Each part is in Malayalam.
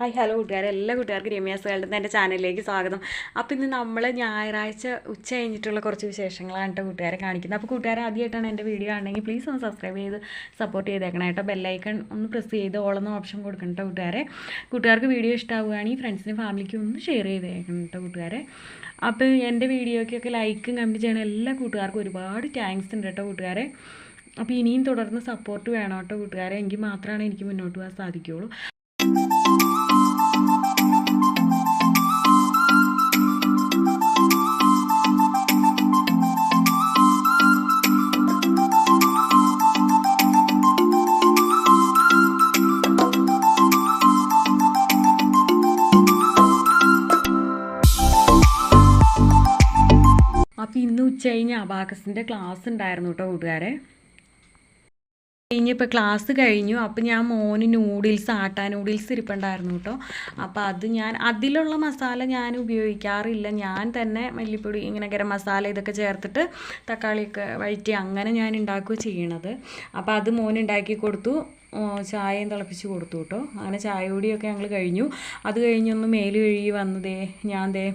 ഹായ് ഹലോ കൂട്ടുകാരെ. എല്ലാ കൂട്ടുകാർക്കും രമ്യാസ് കേൾക്കുന്ന എന്റെ ചാനലിലേക്ക് സ്വാഗതം. അപ്പോൾ ഇന്ന് നമ്മൾ ഞായറാഴ്ച ഉച്ച കഴിഞ്ഞിട്ടുള്ള കുറച്ച് വിശേഷങ്ങളാണ് കേട്ടോ കൂട്ടുകാരെ കാണിക്കുന്നത്. അപ്പോൾ കൂട്ടുകാരെ ആദ്യമായിട്ടാണ് എന്റെ വീഡിയോ ആണെങ്കിൽ പ്ലീസ് ഒന്ന് സബ്സ്ക്രൈബ് ചെയ്ത് സപ്പോർട്ട് ചെയ്തേക്കണം കേട്ടോ. ബെല്ലൈക്കൺ ഒന്ന് പ്രസ് ചെയ്ത് ഓളെന്ന ഓപ്ഷൻ കൊടുക്കണം കേട്ടോ കൂട്ടുകാരെ. കൂട്ടുകാർക്ക് വീഡിയോ ഇഷ്ടമാവുകയാണെങ്കിൽ ഫ്രണ്ട്സിനും ഫാമിലിക്കും ഒന്ന് ഷെയർ ചെയ്തേക്കണം കേട്ടോ കൂട്ടുകാരെ. അപ്പോൾ എന്റെ വീഡിയോയ്ക്കൊക്കെ ലൈക്കും കമന്റ് ചെയ്യണം. എല്ലാ കൂട്ടുകാർക്കും ഒരുപാട് താങ്ക്സ് ഉണ്ട് കേട്ടോ കൂട്ടുകാരെ. അപ്പോൾ ഇനിയും തുടർന്ന് സപ്പോർട്ട് വേണം കേട്ടോ കൂട്ടുകാരെ. എങ്കിൽ മാത്രമാണ് എനിക്ക് മുന്നോട്ട് പോകാൻ സാധിക്കുകയുള്ളൂ. അപ്പോൾ ഇന്ന് ഉച്ച കഴിഞ്ഞ് അബാക്കസിന്റെ ക്ലാസ് ഉണ്ടായിരുന്നു കേട്ടോ കൂട്ടുകാരെ. കഴിഞ്ഞപ്പോൾ ക്ലാസ് കഴിഞ്ഞു. അപ്പോൾ ഞാൻ മോന് നൂഡിൽസ് ആട്ടാ നൂഡിൽസ് ഇരിപ്പുണ്ടായിരുന്നു കേട്ടോ അപ്പോൾ അത് ഞാൻ അതിലുള്ള മസാല ഞാൻ ഉപയോഗിക്കാറില്ല. ഞാൻ തന്നെ മല്ലിപ്പൊടി ഇങ്ങനെ ഗരം മസാല ഇതൊക്കെ ചേർത്തിട്ട് തക്കാളിയൊക്കെ വഴറ്റി അങ്ങനെ ഞാൻ ഉണ്ടാക്കുക ചെയ്യണത്. അപ്പോൾ അത് മോന് ഉണ്ടാക്കി കൊടുത്തു. ചായയും തിളപ്പിച്ച് കൊടുത്തു കേട്ടോ അങ്ങനെ ചായ കൂടിയൊക്കെ ഞങ്ങൾ കഴിഞ്ഞു. അത് കഴിഞ്ഞൊന്ന് മേൽ കഴുകി വന്നതേ ഞാൻ ദേ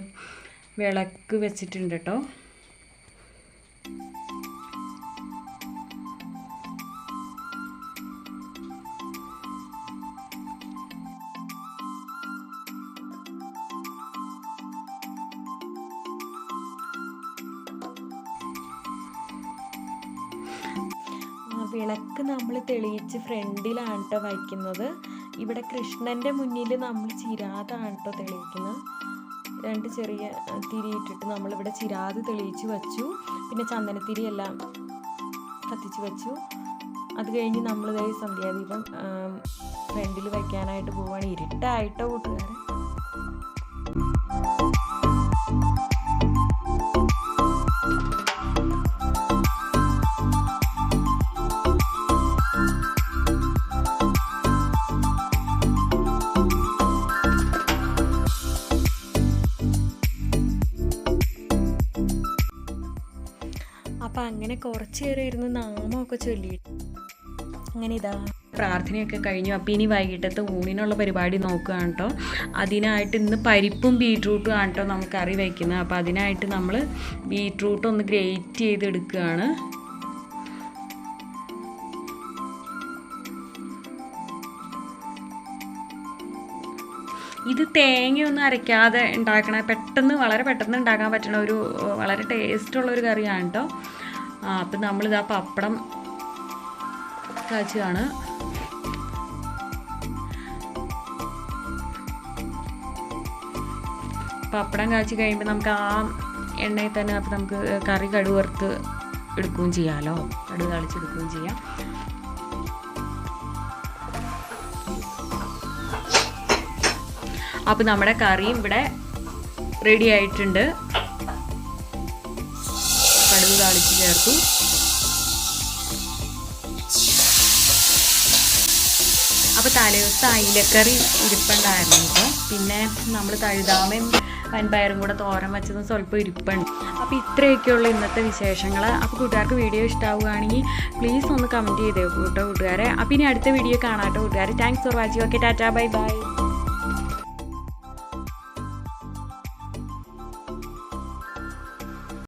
വിളക്ക് വെച്ചിട്ടുണ്ട് കേട്ടോ വിളക്ക് നമ്മൾ തെളിയിച്ച് ഫ്രണ്ടിലാണ് കേട്ടോ വയ്ക്കുന്നത്. ഇവിടെ കൃഷ്ണന്റെ മുന്നിൽ നമ്മൾ ചിരാതാണ് കേട്ടോ തെളിയിക്കുന്നത്. രണ്ട് ചെറിയ തിരിയിട്ടിട്ട് നമ്മളിവിടെ ചിരാത് തെളിയിച്ച് വച്ചു. പിന്നെ ചന്ദനത്തിരി എല്ലാം കത്തിച്ച് വെച്ചു. അത് കഴിഞ്ഞ് നമ്മൾ ഇതേ സന്ധ്യാദീപം ഫ്രണ്ടിൽ വയ്ക്കാനായിട്ട് പോവുകയാണ് ഇരുട്ടായിട്ടോ കൂട്ടുകാരെ. അപ്പം അങ്ങനെ കുറച്ച് നേരം ഇരുന്ന് നാമമൊക്കെ ചൊല്ലിയിട്ട് അങ്ങനെ ഇതാ. പ്രാർത്ഥനയൊക്കെ കഴിഞ്ഞു. അപ്പോൾ ഇനി വൈകിട്ടത്തെ ഊണിനുള്ള പരിപാടി നോക്കുകയാണ് കേട്ടോ. അതിനായിട്ട് ഇന്ന് പരിപ്പും ബീട്രൂട്ടും ആണ് കേട്ടോ നമുക്ക് കറി വയ്ക്കുന്നത്. അപ്പോൾ അതിനായിട്ട് നമ്മൾ ബീട്രൂട്ട് ഒന്ന് ഗ്രേറ്റ് ചെയ്തെടുക്കുകയാണ്. ഇത് തേങ്ങയൊന്നും അരയ്ക്കാതെ ഉണ്ടാക്കണ പെട്ടെന്ന് വളരെ പെട്ടെന്ന് ഉണ്ടാക്കാൻ പറ്റുന്ന ഒരു വളരെ ടേസ്റ്റുള്ള ഒരു കറിയാണ് കേട്ടോ. ആ അപ്പം നമ്മളിതാ പപ്പടം കാച്ചുകയാണ് പപ്പടം കാച്ചി കഴിയുമ്പോൾ നമുക്ക് ആ എണ്ണയിൽ തന്നെ അപ്പം നമുക്ക് കറി കടുവറുത്ത് എടുക്കുകയും ചെയ്യാമല്ലോ കടുക് തളിച്ചെടുക്കുകയും ചെയ്യാം. അപ്പോൾ നമ്മുടെ കറിയും ഇവിടെ റെഡി ആയിട്ടുണ്ട്. താളിച്ച് ചേർത്തു. അപ്പോൾ തലേദിവസത്തെ അയിലക്കറി ഇരിപ്പുണ്ടായിരുന്നു ഇപ്പൊ പിന്നെ നമ്മൾ തഴുതാമയും വൻപയറും കൂടെ തോരൻ വെച്ചതും സ്വല്പം ഇരിപ്പുണ്ട്. അപ്പോൾ ഇത്രയൊക്കെയുള്ള ഇന്നത്തെ വിശേഷങ്ങൾ അപ്പോൾ കൂട്ടുകാർക്ക് വീഡിയോ ഇഷ്ടമാവുകയാണെങ്കിൽ പ്ലീസ് ഒന്ന് കമന്റ് ചെയ്തേ കൂട്ടോ കൂട്ടുകാരെ. അപ്പോൾ ഇനി അടുത്ത വീഡിയോ കാണാട്ടോ കൂട്ടുകാരെ. Thanks for watching okay tata. Bye bye